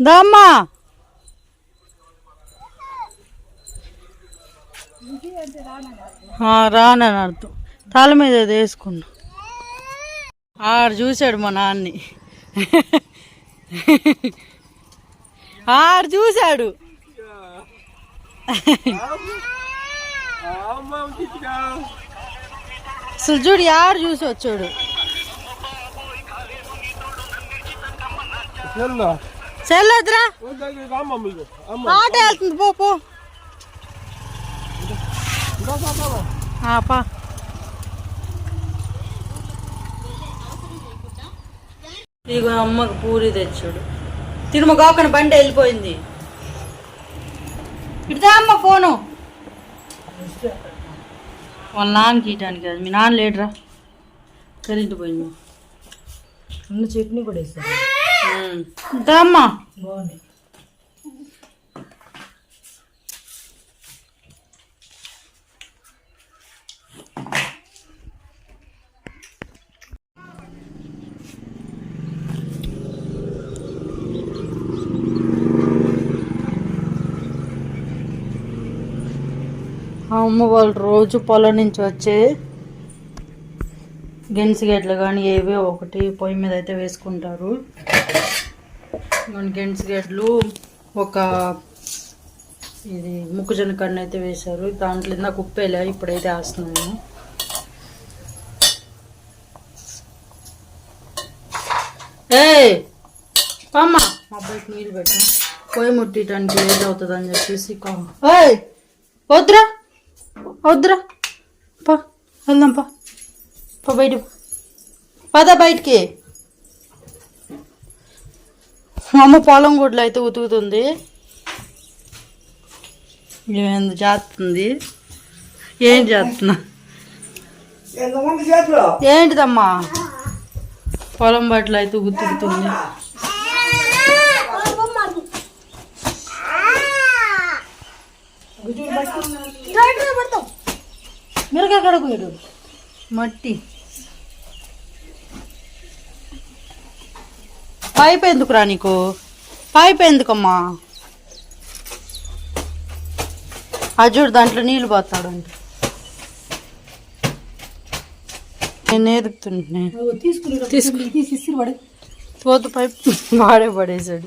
దమ్మా. రానని అర్థం. తల మీద వేసుకున్నా. ఆడు చూశాడు మా నాన్ని. ఆడు చూశాడు. అసలు చూడు యారు చూసి వచ్చాడు. చెల్లొద్దురా ఆట వెళ్తుంది పో పో. ఇగో అమ్మకు పూరి తెచ్చాడు. తిరుమ గోకన బండి వెళ్ళిపోయింది. ఇటుదా అమ్మ ఫోను? వాళ్ళ నాన్నకి ఇయటానికి అది మీ నాన్న లేడురా. కరెంటు పోయింది. ఉన్న చట్నీ కూడా వేస్తారు? ఆ అమ్మ వాళ్ళు రోజు పొలం నుంచి వచ్చే గెన్సిగడ్లు కానీ ఏవో ఒకటి పొయ్యి మీద అయితే వేసుకుంటారు. మన గెన్సిగడ్లు ఒక ఇది ముక్కుజొన్న కన్ను అయితే వేశారు. దాంట్లో నాకు ఉప్పు వేలే ఇప్పుడైతే వేస్తున్నాను. ఏ అమ్మ మా అబ్బాయికి నీళ్ళు పెట్టు. పొయ్యి ముట్టడానికి ఏది అవుతుంది అని చెప్పేసి ఏయ్! వద్దురా! వద్దురా! పా వెళ్దాం పా. బయట పద బయటికి. మా అమ్మ పొలం గుడ్లు అయితే ఉతుకుతుంది. ఏమైంది చేస్తుంది? ఏం చేస్తున్నా? ఏంటిదమ్మా? పొలం బట్టలు అయితే ఉతుకుతుంది. మిరగా కడుగు మట్టి. పైపు ఎందుకురా నీకు? పైపు ఎందుకమ్మా? అజుడు దాంట్లో నీళ్ళు పోతాడు అంట నేను ఎదుగుతుంటే. తీసుకుని తీసుకు- తీసి ఇస్త్రీ పడే పోతు పైపు వాడే పడేసాడు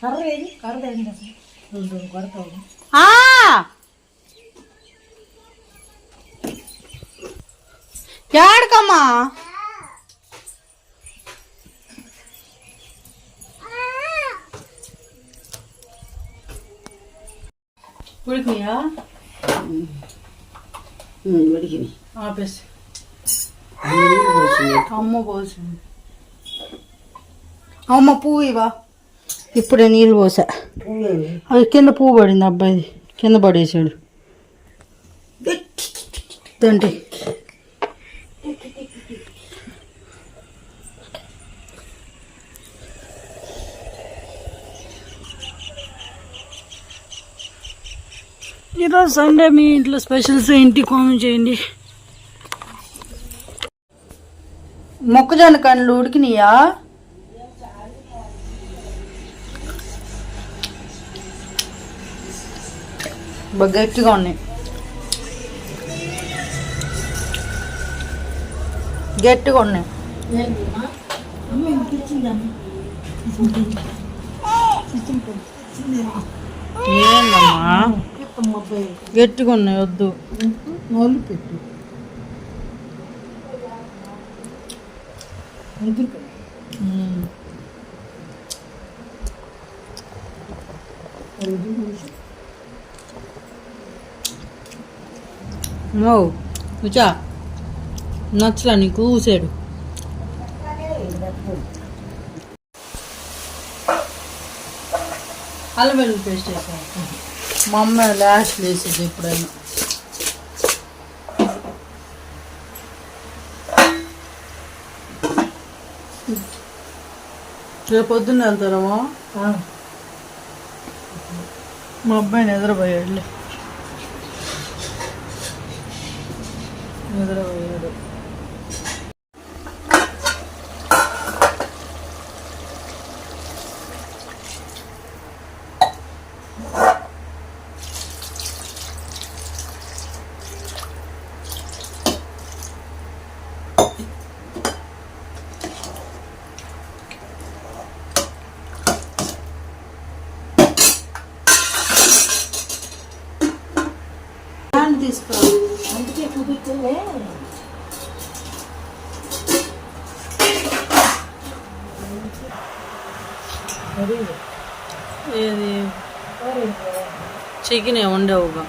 కర్ర ఉడికినాయా ఉడికిని ఆపేసి అమ్మ పోసింది అమ్మ పువ్వు ఇవా ఇప్పుడే నీళ్ళు పోసా అది కింద పువ్వు పడింది అబ్బాయి కింద పడేసాడు తండ్రి ఈరోజు సండే మీ ఇంట్లో స్పెషల్స్ ఏంటి? కామెంట్ చేయండి. మొక్కజొన్న కండ్లు ఉడికినాయా? బాగా గట్టిగా ఉన్నాయి. గట్టిగా ఉన్నాయి. ఏందమ్మా? గట్టిగా ఉన్నాయి వద్దు నోళ్ళు పెట్టు. నో నచ్చలా నీకు ఊసాడు. అల్లం వెల్లుల్లి పేస్ట్ వేసాను మా అమ్మ లాస్ట్ వేసేది ఎప్పుడైనా. రేపు పొద్దున్న వెళ్తారమ్మా మా అబ్బాయి నిద్రపోయాడులే. నిద్రపోయాడు. అది ఏది చికెన్ ఉండవుగా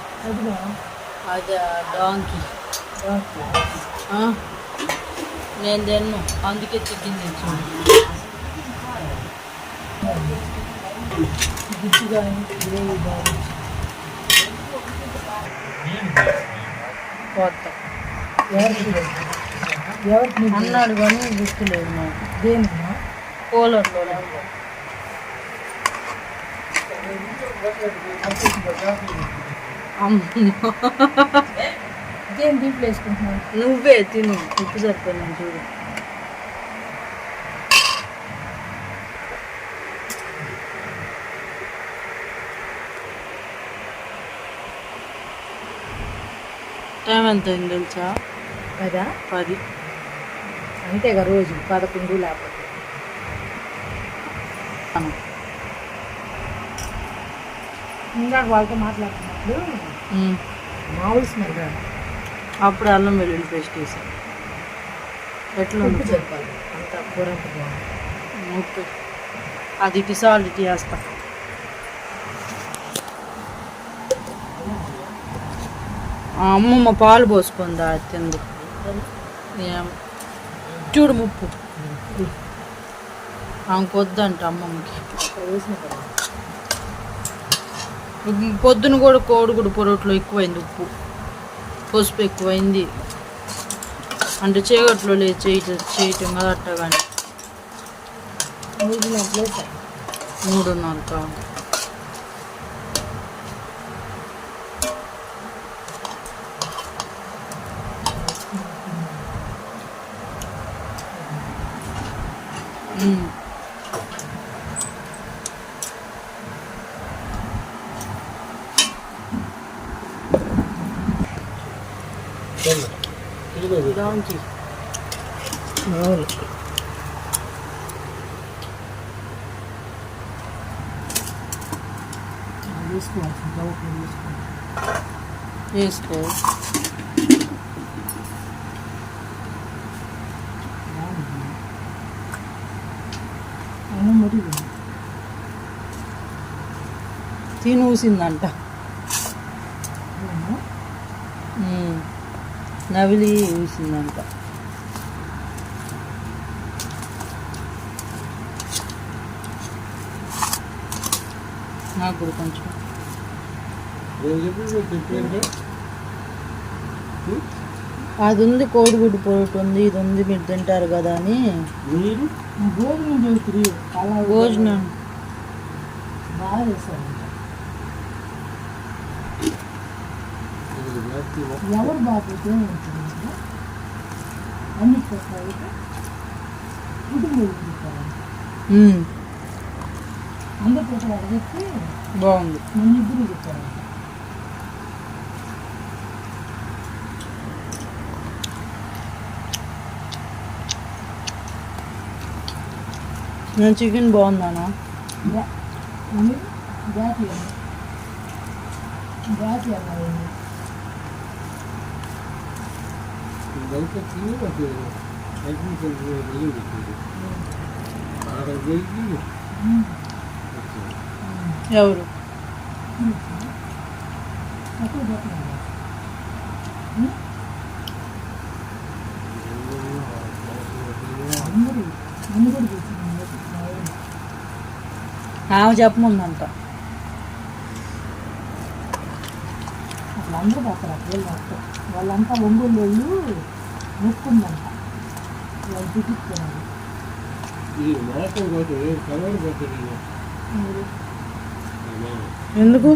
అది డాంకీ నేను తిన్ను అందుకే చికెన్ తెచ్చాను గుజ్జు కానీ కొత్త ఎవరికి అన్నాడు కానీ గుర్తులేదు నాకు. దేనికమ్మా కూలర్లో అమ్మ. దేని దీంట్లో వేసుకుంటున్నాను నువ్వే తిను. ఉప్పు సరిపోయింది చూడు. టైం ఎంత అయింది తెలుసా? కదా పది. అంతేగా రోజు పదకొండు లేకపోతే. ఇందాక వాళ్ళతో మాట్లాడుతున్నప్పుడు. మామూలు స్మెల్ అప్పుడు అల్లం వెల్లుల్లి పేస్ట్ వేసాను ఎట్లా చెప్పాలి అంత కూర అంత బాగుంది. అది ఇటు సాల్ట్ ఇటు వేస్తా అమ్మమ్మ పాలు పోసుకుందా అది తింది ఏం? చూడు ముప్పు. ఆమెకు వద్దంట అమ్మమ్మకి. పొద్దున కూడా కోడిగుడు పొరట్లో ఎక్కువైంది ఉప్పు. పసుపు ఎక్కువైంది. అంటే చీకట్లో లేదు చేయటం చేయటం కదా అట్ట కానీ మూడు నాకు వేసా మూడున్నర కావాలి మ్మ్. దానికి మామూలు వేసుకోవాల్సింది డౌట్లు వేసుకోవాలి వేసుకో అయినా మరి తిని ఊసిందంట మ్మ్. నవిలి ఊసిందంట నాకు కూడా కొంచెం అది ఉంది కోడిగుడ్డు పొరటు ఉంది ఇది ఉంది మీరు తింటారు కదా అని. భోజనం ఎవరు చెప్తే బాగుంది. ఇద్దరు చెప్తారు నేను చికెన్ బాగుందానా ఎవరు? తక్కువ పోతున్నారు అందరూ నన్ను కూడా చూస్తున్నారు ఆమె చెప్పమందంట అసలు అందరూ పోతారు అక్కడ మొత్తం వాళ్ళంతా ఒంగోలు వాళ్ళు మొక్కుందంట. వాళ్ళు చూపిస్తున్నారు. మీరు ఎందుకు?